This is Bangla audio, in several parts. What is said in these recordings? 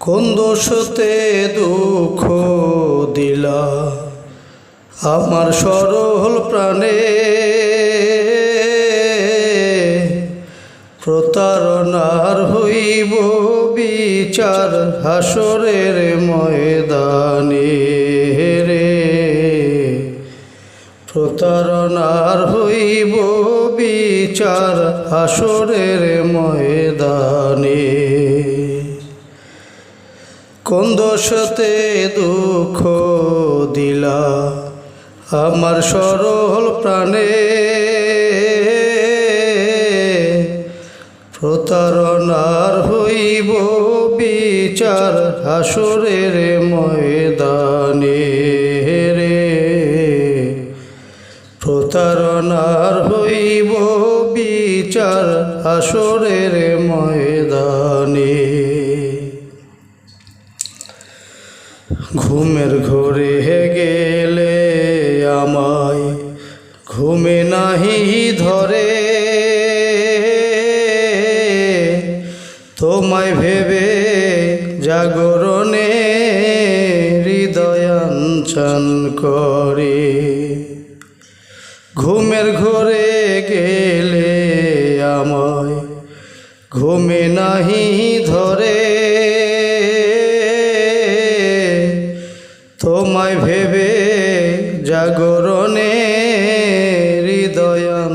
কোন দোষতে দুঃখ দিলা? আমার সরল প্রাণে প্রতারণার হইব বিচার হাসরের ময়দানে রে। প্রতারণার হইব বিচার হাসরের ময়দানে কোন দোষতে দুঃখ দিলা? আমার সরল প্রাণে প্রতারণার হইব বিচার হাসরের ময়দানে রে। প্রতারণার হইব বিচার হাসরের ময়দানে ঘুমের ঘরে গেলে আমায়, ঘুমে নাহি ধরে। তোমায় ভেবে জাগরণে হৃদয়াঞ্চন করে। ঘুমের ঘরে গেলে আমায়, ঘুমে নাহি ধরে।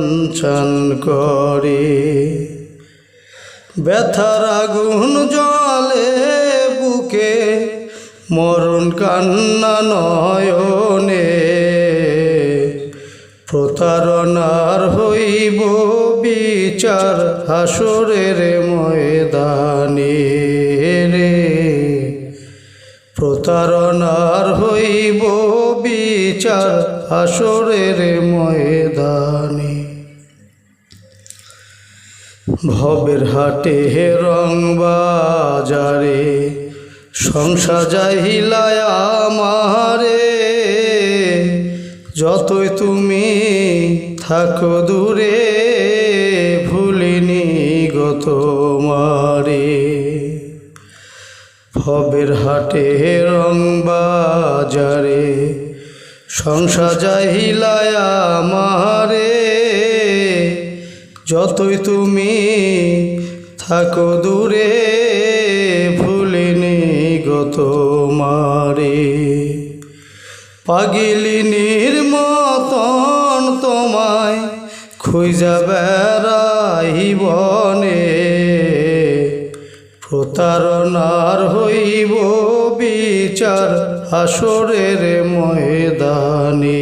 হৃদয়াঞ্চন করে। ব্যথার আগুন জলে বুকে, মরণ কান্না নয়নে। প্রতারণার হইব বিচার হাসরের ময়দানে রে। প্রতারণার হইব বিচার হাসরের ময়দানে। ভবের হাটে হে রং বাজারে, সংসার যাইলায় আমারে। যতই তুমি থাকো দূরে, ভুলিনি গত মারে ভবের হাটে রং বাজারে, সংসার যাইলায় আমারে। যতই তুমি থাকো দূরে, ভুলিনি গত মারে পাগিলিনীর মতন তোমায় খুঁজা বেড়াই বনে প্রতারণার হইব বিচার হাসরের ময়দানে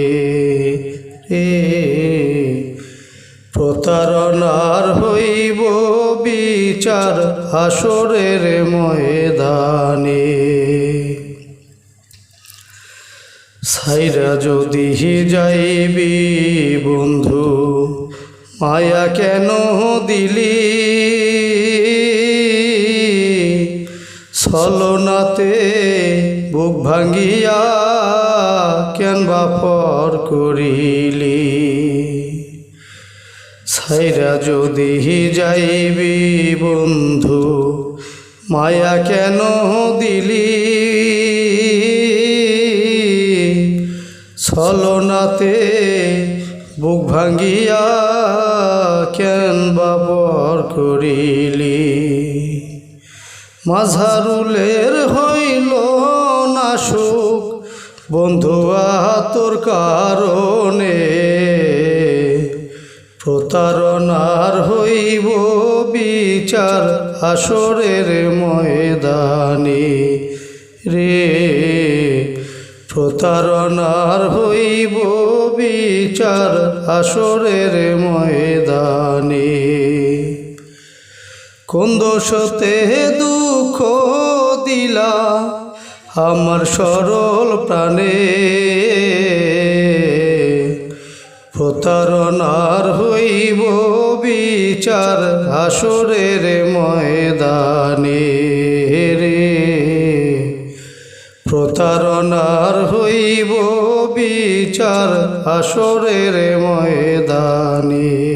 প্রতারণার হইব বিচার হাসরের ময়দানে। সাইরা যদি যাইবি বন্ধু, মায়া কেন দিলি? ছলনাতে বুক ভাঙ্গিয়া কেন বাপর করিলি? ছাইরা যদি যাইবি বন্ধু, মায়া কেন দিলি? ছলনাতে বুক ভাঙ্গিয়া কেন বাবর করিলি? মাঝারুলের হইল না সুখ, বন্ধু তোর কারণে প্রতারণার হইব বিচার হাসরের ময়দানে। রে, প্রতারণার হইব বিচার হাসরের ময়দানে। কোন দোষতে দুঃখ দিলা আমার সরল প্রাণে? প্রতারণার হইব বিচার হাসরের ময়দানে রে। প্রতারণার হইব বিচার হাসরের ময়দানে